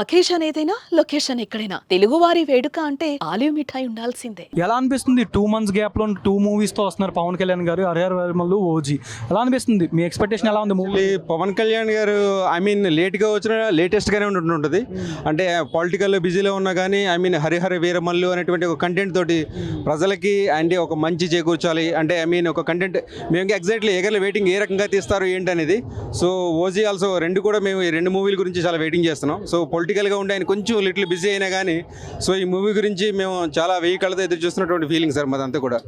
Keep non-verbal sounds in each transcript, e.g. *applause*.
Occasion ఏదైనా location ఎక్కడైనా. తెలుగువారి వేడుక అంటే ఆలివ్ మిఠాయి ఉండాల్సిందే. ఎలా అనిపిస్తుంది? టూ మంత్స్ గ్యాప్లో టూ మూవీస్తో వస్తున్నారు పవన్ కళ్యాణ్ గారు హరిహర వర్మలు ఓజీ. ఎలా అనిపిస్తుంది? మీ ఎక్స్పెక్టేషన్ ఎలా ఉంది మూవీ పవన్ కళ్యాణ్ గారు ఐ మీన్ లేట్గా వచ్చిన లేటెస్ట్గానే ఉంటుంటుంది. అంటే పొలిటికల్ బిజీలో ఉన్నా కానీ ఐ మీన్ హరిహర వీరమల్లు అనేటువంటి ఒక కంటెంట్ తోటి ప్రజలకి అంటే ఒక మంచి చేకూర్చాలి. అంటే ఐ మీన్ ఒక కంటెంట్ మేము ఎగ్జాక్ట్లీ ఎగర్లు వెయిటింగ్ ఏ రకంగా తీస్తారు ఏంటి అనేది సో ఓజీ ఆల్సో రెండు కూడా మేము ఈ రెండు మూవీల గురించి చాలా వెయిటింగ్ చేస్తున్నాం. సో పొలిటికల్గా ఉండి ఆయన కొంచెం లిటిల్ బిజీ అయినా కానీ సో ఈ మూవీ గురించి మేము చాలా వెయ్యి కళ్ళతో ఎదురు చూస్తున్నటువంటి ఫీలింగ్ సార్ మాదంతా కూడా.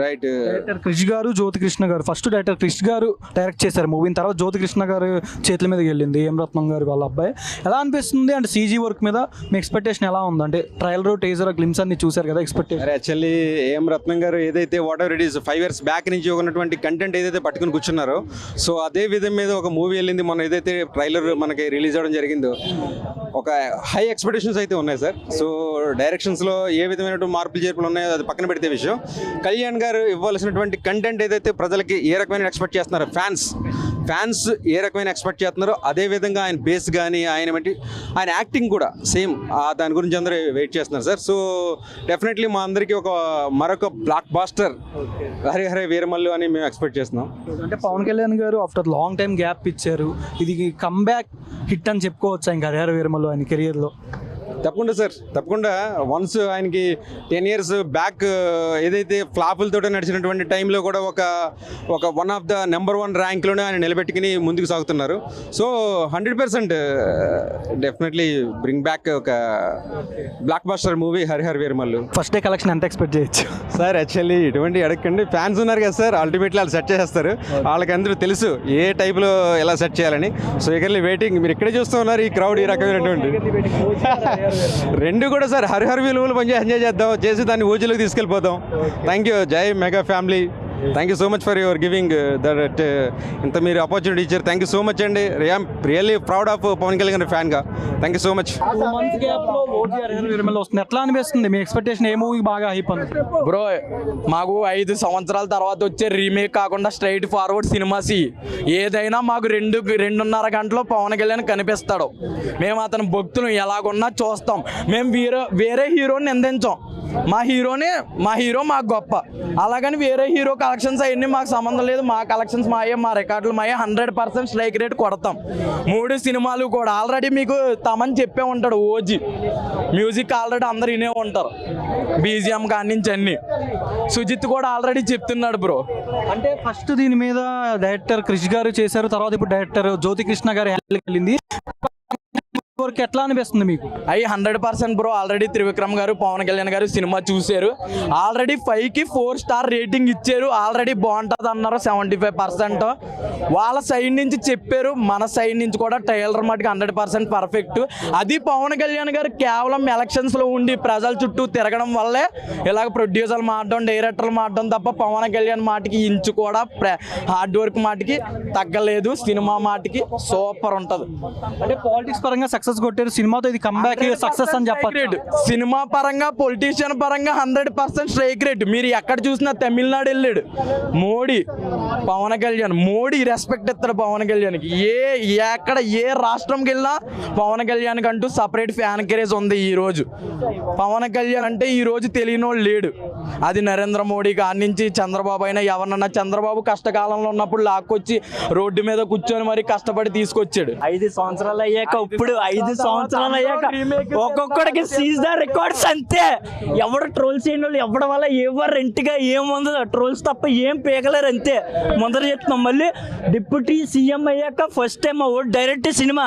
రైట్ డైరెక్టర్ క్రిష్ గారు జ్యోతి కృష్ణ గారు ఫస్ట్ డైరెక్టర్ క్రిష్ గారు డైరెక్ట్ చేశారు మూవీని తర్వాత జ్యోతి కృష్ణ గారు చేతుల మీదకి వెళ్ళింది ఏం రత్నం గారు వాళ్ళ అబ్బాయి. ఎలా అనిపిస్తుంది అంటే సీజీ వర్క్ మీద మీ ఎక్స్పెక్టేషన్ ఎలా ఉంది? అంటే ట్రయల్ టేజర్ గ్లిమ్స్ అన్ని చూశారు కదా ఎక్స్పెక్టేషన్ అరే యాక్చువల్లీ ఏం రత్నం గారు ఏదైతే whatever it is five years back నుంచి ఉన్నటువంటి కంటెంట్ ఏదైతే పట్టుకుని కూర్చున్నారో సో అదే విధం మీద ఒక మూవీ వెళ్ళింది. మొన్న ఏదైతే ట్రైలర్ మనకి రిలీజ్ అవ్వడం జరిగిందో ఒక హై ఎక్స్పెక్టేషన్స్ అయితే ఉన్నాయి సార్ సో డైరెక్షన్స్లో ఏ విధమైన మార్పులు చేర్పులు ఉన్నాయో అది పక్కన పెడితే విషయం. కళ్యాణ్ గారు ఇవ్వాల్సినటువంటి కంటెంట్ ఏదైతే ప్రజలకి ఏ రకమైన ఎక్స్పెక్ట్ చేస్తున్నారు ఫ్యాన్స్ ఫ్యాన్స్ ఏ రకమైన ఎక్స్పెక్ట్ చేస్తున్నారో అదే విధంగా ఆయన బేస్ కానీ ఆయన బట్టి ఆయన యాక్టింగ్ కూడా సేమ్ దాని గురించి అందరూ వెయిట్ చేస్తున్నారు సార్. సో డెఫినెట్లీ మా అందరికీ ఒక మరొక బ్లాక్ బాస్టర్ హరే హరే వీరమల్లు అని మేము ఎక్స్పెక్ట్ చేస్తున్నాం. అంటే పవన్ కళ్యాణ్ గారు ఆఫ్టర్ లాంగ్ టైం గ్యాప్ ఇచ్చారు. ఇది కమ్బ్యాక్ హిట్ అని చెప్పుకోవచ్చు ఇంకా హరిహర వీరమల్లు ఆయన కెరియర్లో తప్పకుండా సార్ తప్పకుండా. వన్స్ ఆయనకి టెన్ ఇయర్స్ బ్యాక్ ఏదైతే ఫ్లాపులతో నడిచినటువంటి టైంలో కూడా ఒక ఒక one of the number one ర్యాంక్లోనే ఆయన నిలబెట్టుకుని ముందుకు సాగుతున్నారు. So hundred percent definitely bring back ఒక blockbuster movie Harihar Veeramallu. First day collection ఎంత ఎక్స్పెక్ట్ చేయొచ్చు? సార్ యాక్చువల్లీ ఇటువంటి అడగండి ఫ్యాన్స్ ఉన్నారు కదా సార్ అల్టిమేట్లీ వాళ్ళు సెట్ చేస్తారు వాళ్ళకి అందరూ తెలుసు ఏ టైప్లో ఎలా సెట్ చేయాలని. సో ఇకర్లీ వెయిటింగ్ మీరు ఇక్కడే చూస్తూ ఉన్నారు ఈ క్రౌడ్ ఈ రకమైనటువంటి. *laughs* *laughs* రెండు కూడా సార్ హరిహర్ విలువలు పని ఎంజాయ్ చేద్దాం. చేసి దాన్ని ఊజీలోకి తీసుకెళ్ళిపోతాం. Thank you Jai mega family. Thank you so much for your giving that ఇంత మీరు ఆపర్చునిటీ ఇచ్చారు. థ్యాంక్ యూ సో మచ్ అండి. I'm really proud of Pawan Kalyan ఫ్యాన్గా thank you so much ఎట్లా అనిపిస్తుంది? మీ ఎక్స్పెక్టేషన్ ఏ మూవీ బాగా ఉంది బ్రో మాకు ఐదు సంవత్సరాల తర్వాత వచ్చే రీమేక్ కాకుండా స్ట్రైట్ ఫార్వర్డ్ సినిమాసి ఏదైనా మాకు రెండు రెండున్నర గంటలో పవన్ కళ్యాణ్ కనిపిస్తాడు. మేము అతని భక్తులు ఎలాగున్నా చూస్తాం. మేము వేరే వేరే హీరోని నిందించాం. మా హీరోనే మా హీరో మాకు గొప్ప. అలాగని వేరే హీరో కలెక్షన్స్ అవన్నీ మాకు సంబంధం లేదు. మా కలెక్షన్స్ మాయే మా రికార్డులు మాయే హండ్రెడ్ పర్సెంట్ స్ట్రైక్ రేట్ కొడతాం. మూడు సినిమాలు కూడా ఆల్రెడీ మీకు తమని చెప్పే ఉంటాడు ఓజీ. మ్యూజిక్ ఆల్రెడీ అందరు వినే ఉంటారు. బీజిఎం కాడి నుంచి అన్ని. సుజిత్ కూడా ఆల్రెడీ చెప్తున్నాడు బ్రో. అంటే ఫస్ట్ దీని మీద డైరెక్టర్ క్రిష్ గారు చేశారు. తర్వాత ఇప్పుడు డైరెక్టర్ జ్యోతి కృష్ణ గారు వెళ్ళింది. వరకు ఎట్లా అనిపిస్తుంది మీకు? అవి hundred percent bro. Already Trivikram గారు పవన్ కళ్యాణ్ గారు సినిమా చూశారు. ఆల్రెడీ ఫైవ్కి ఫోర్ స్టార్ రేటింగ్ ఇచ్చారు. ఆల్రెడీ బాగుంటుంది అన్నారు సెవెంటీ ఫైవ్ పర్సెంట్. వాళ్ళ సైడ్ నుంచి చెప్పారు. మన సైడ్ నుంచి కూడా ట్రైలర్ మటుకు హండ్రెడ్ పర్సెంట్ పర్ఫెక్ట్. అది పవన్ కళ్యాణ్ గారు కేవలం ఎలక్షన్స్లో ఉండి ప్రజల చుట్టూ తిరగడం వల్లే ఇలాగ ప్రొడ్యూసర్లు మాడడం డైరెక్టర్లు మాడడం తప్ప పవన్ కళ్యాణ్ మాటకి ఇంచు కూడా హార్డ్ వర్క్ మాటకి తగ్గలేదు. సినిమా మాటకి సూపర్ ఉంటుంది. అంటే పాలిటిక్స్ పరంగా సక్సెస్ కొట్టారు. సినిమాతో ఇది కంబ్యాక్ సక్సెస్ అని చెప్పచ్చు. సినిమా పరంగా పొలిటీషియన్ పరంగా హండ్రెడ్ పర్సెంట్ స్ట్రైక్ రేట్ మీరు ఎక్కడ చూసినా తమిళనాడు వెళ్ళాడు. మోడీ పవన్ కళ్యాణ్. మోడీ రెస్పెక్ట్ ఇస్తాడు పవన్ కళ్యాణ్కి. ఏ ఎక్కడ ఏ రాష్ట్రంకి వెళ్ళినా పవన్ కళ్యాణ్ అంటూ సపరేట్ ఫ్యాన్ క్రేజ్ ఉంది ఈ రోజు. పవన్ కళ్యాణ్ అంటే ఈ రోజు తెలియనోడు లేడు. అది నరేంద్ర మోడీ కాడి నుంచి చంద్రబాబు అయినా ఎవరన్నా చంద్రబాబు కష్టకాలంలో ఉన్నప్పుడు లాక్కొచ్చి రోడ్డు మీద కూర్చొని మరి కష్టపడి తీసుకొచ్చాడు. ఐదు సంవత్సరాలు అయ్యాక ఇప్పుడు ఐదు సంవత్సరాలు అయ్యాక ఒక్కొక్కడికి సీజ్ ద రికార్డ్స్ అంతే. ఎవడు ట్రోల్స్ చేయని వాళ్ళు ఎవడి వల్ల ఎవరు రెంట్గా ఏముందో ట్రోల్స్ తప్ప ఏం పీకలేరు అంతే. ముందర చెప్తున్నాం. మళ్ళీ డిప్యూటీ సీఎం అయ్యాక ఫస్ట్ టైం డైరెక్ట్ సినిమా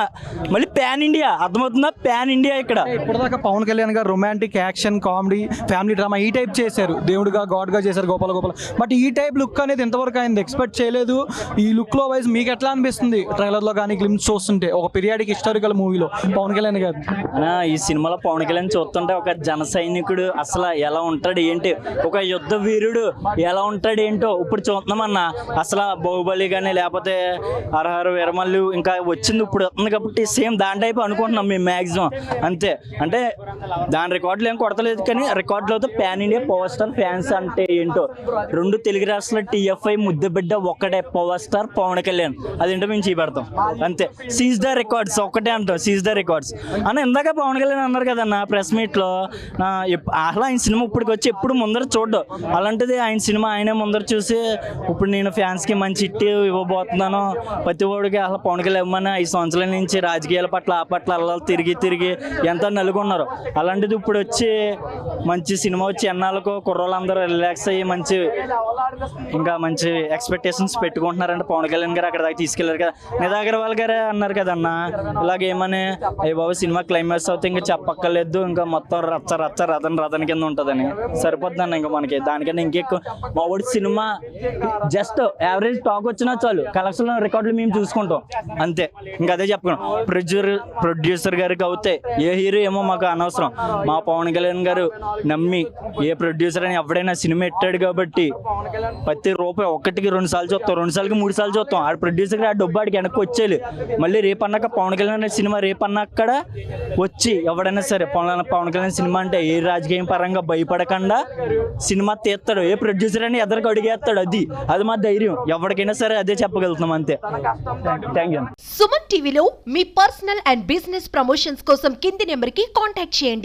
మళ్ళీ ప్యాన్ ఇండియా అర్థమవుతుందా? ప్యాన్ ఇండియా ఇక్కడ. ఇప్పటిదాకా పవన్ కళ్యాణ్ గారు romantic action comedy family drama ఈ టైప్ చేశారు. దేవుడిగా గాడ్గా చేశారు గోపాల గోపాల. బట్ ఈ టైప్ లుక్ అనేది ఇంతవరకు ఆయన ఎక్స్పెక్ట్ చేయలేదు. ఈ లుక్లో వైజ్ మీకు ఎట్లా అనిపిస్తుంది? ట్రైలర్లో కానీ గ్లిమ్స్ చూస్తుంటే ఒక పీరియాడిక్ హిస్టారికల్ మూవీలో పవన్ కళ్యాణ్ గారు? ఈ సినిమాలో పవన్ కళ్యాణ్ చూస్తుంటే ఒక జన సైనికుడు అసలు ఎలా ఉంటాడు ఏంటి? ఒక యుద్ధ వీరుడు ఎలా ఉంటాడు ఏంటో ఇప్పుడు చూస్తున్నామన్నా అసలు బాహుబలి కానీ లేకపోతే అరహర వీరమల్లు ఇంకా వచ్చింది ఇప్పుడు వస్తుంది కాబట్టి సేమ్ దాని టైప్ అనుకుంటున్నాం మేము మ్యాక్సిమం అంతే. అంటే దాని రికార్డులు ఏం కొడతలేదు కానీ రికార్డులతో pan India power star fans అంటే ఏంటో. రెండు తెలుగు రాష్ట్రాల టీఎఫ్ఐ ముద్దబిడ్డ ఒక్కటే పవర్ స్టార్ పవన్ కళ్యాణ్. అదేంటో మేము చేపెడతాం అంతే. సీజ్ ద రికార్డ్స్ ఒక్కటే అంటాం. సీజ్ ద రికార్డ్స్ అన్న ఇందాక పవన్ కళ్యాణ్ అన్నారు కదన్న ప్రెస్ మీట్లో అసలు ఆయన సినిమా ఇప్పటికి వచ్చి ఎప్పుడు ముందర చూడ్డు. అలాంటిది ఆయన సినిమా ఆయనే ముందర చూసి ఇప్పుడు నేను ఫ్యాన్స్కి మంచి ఇట్టి ఇవ్వబోతున్నాను. ప్రతి ఒడికి అసలు పవన్ కళ్యాణ్ ఇవ్వమని ఐదు సంవత్సరాల నుంచి రాజకీయాల పట్ల ఆ పట్ల అలా తిరిగి తిరిగి ఎంత నలుగున్నారు. అలాంటిది ఇప్పుడు వచ్చి మంచి సినిమా వచ్చి ఎన్నాళ్ళకు కుర్రోళ్ళందరూ రిలాక్స్ అయ్యి మంచి ఇంకా మంచి ఎక్స్పెక్టేషన్స్ పెట్టుకుంటున్నారంటే పవన్ కళ్యాణ్ గారు అక్కడ దాకా తీసుకెళ్ళారు కదా. నిదా అగర్వాల్ గారే అన్నారు కదన్నా ఇలాగేమని అయ్యి బాబు సినిమా క్లైమాక్స్ అవుతే ఇంకా చెప్పక్కర్లేదు. ఇంకా మొత్తం రచ్చ రచ్చ రథన్ రథన్ కింద ఉంటుందని. సరిపోతుందన్న ఇంకా మనకి. దానికన్నా ఇంకెక్కువ. మా ఊడి సినిమా జస్ట్ యావరేజ్ టాక్ వచ్చినా చాలు. కలెక్షన్ రికార్డులు మేము చూసుకుంటాం. అంతే. ఇంకా అదే చెప్పుకున్నాం. ప్రొడ్యూసర్ ప్రొడ్యూసర్ గారికి అవుతే ఏ హీరో ఏమో మాకు అనవసరం. మా పవన్ కళ్యాణ్ గారు నమ్మి ఏ ప్రొడ్యూసర్ అని ఎవడైనా సినిమా ఎట్టాడు కాబట్టి ప్రతి రూపాయి ఒకటికి రెండు సార్లు చూస్తాం. రెండు సార్లకి మూడు సార్లు చూస్తాం. ఆ ప్రొడ్యూసర్ ఆ డబ్బు ఆడికి వెనక్కి వచ్చేయాలి. మళ్ళీ రేపు అన్నాక పవన్ కళ్యాణ్ అనే సినిమా రేపు అక్కడ వచ్చి ఎవడైనా సరే పవన్ పవన్ కళ్యాణ్ సినిమా అంటే ఏ రాజకీయం పరంగా భయపడకుండా సినిమా తీస్తాడు ఏ ప్రొడ్యూసర్ అని ఎదరికి అడిగేస్తాడు అది. అది మా ధైర్యం. ఎవరికైనా సరే అదే చెప్పగలుగుతాం అంతే. థ్యాంక్ యూ సుమన్ టీవీలో మీ పర్సనల్ అండ్ బిజినెస్ ప్రమోషన్స్ కోసం కింది నెంబర్కి కాంటాక్ట్ చేయండి.